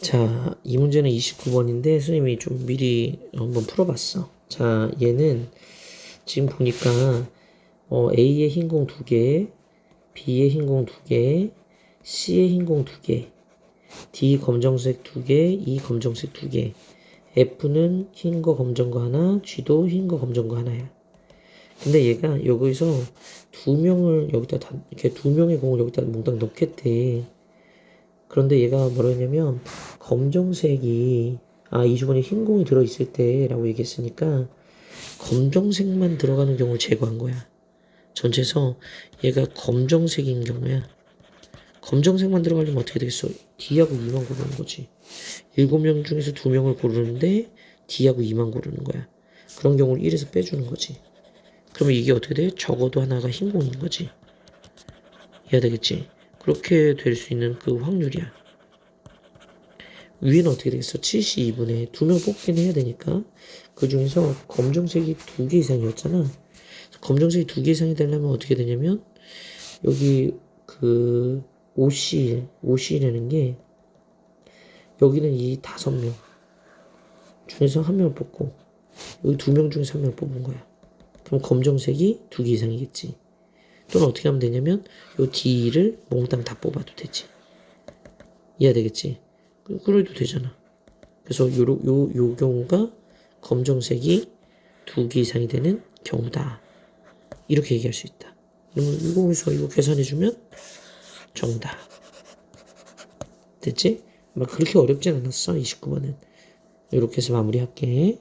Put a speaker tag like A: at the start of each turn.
A: 자, 이 문제는 29번인데 선생님이 좀 미리 한번 풀어봤어. 자, 얘는 지금 보니까 어, A의 흰 공 두 개, B의 흰 공 두 개, C의 흰 공 두 개, D 검정색 두 개, E 검정색 두 개, F는 흰 거 검정 거 하나, G도 흰 거 검정 거 하나야. 근데 얘가 여기서 두 명을 여기다 다, 이렇게 두 명의 공을 여기다 몽땅 넣겠대. 그런데 얘가 뭐라 했냐면 검정색이 아 20원에 흰 공이 들어있을 때라고 얘기했으니까 검정색만 들어가는 경우를 제거한 거야. 전체에서 얘가 검정색인 경우야. 검정색만 들어가려면 어떻게 되겠어? D하고 2만 고르는 거지. 7명 중에서 2명을 고르는데 D하고 2만 고르는 거야. 그런 경우를 1에서 빼주는 거지. 그러면 이게 어떻게 돼? 적어도 하나가 흰 공인 거지. 이해가 되겠지? 그렇게 될 수 있는 그 확률이야. 위에는 어떻게 되겠어? 72분의 두명 뽑긴 해야 되니까 그 중에서 검정색이 두개 이상이었잖아. 검정색이 두개 이상이 되려면 어떻게 되냐면 여기 그 5실, 5실이라는 게 여기는 이 다섯 명 중에서 한 명을 뽑고 여기 두명 중에서 한 명을 뽑은 거야. 그럼 검정색이 두개 이상이겠지. 또는 어떻게 하면 되냐면 요 D를 몽땅 다 뽑아도 되지. 이해 되겠지? 그- 그래도 되잖아. 그래서 요, 요, 요 경우가 검정색이 두 개 이상이 되는 경우다. 이렇게 얘기할 수 있다. 그러면 이거에서 이거 계산해주면 정답. 됐지? 막 그렇게 어렵진 않았어. 29번은. 이렇게 해서 마무리할게.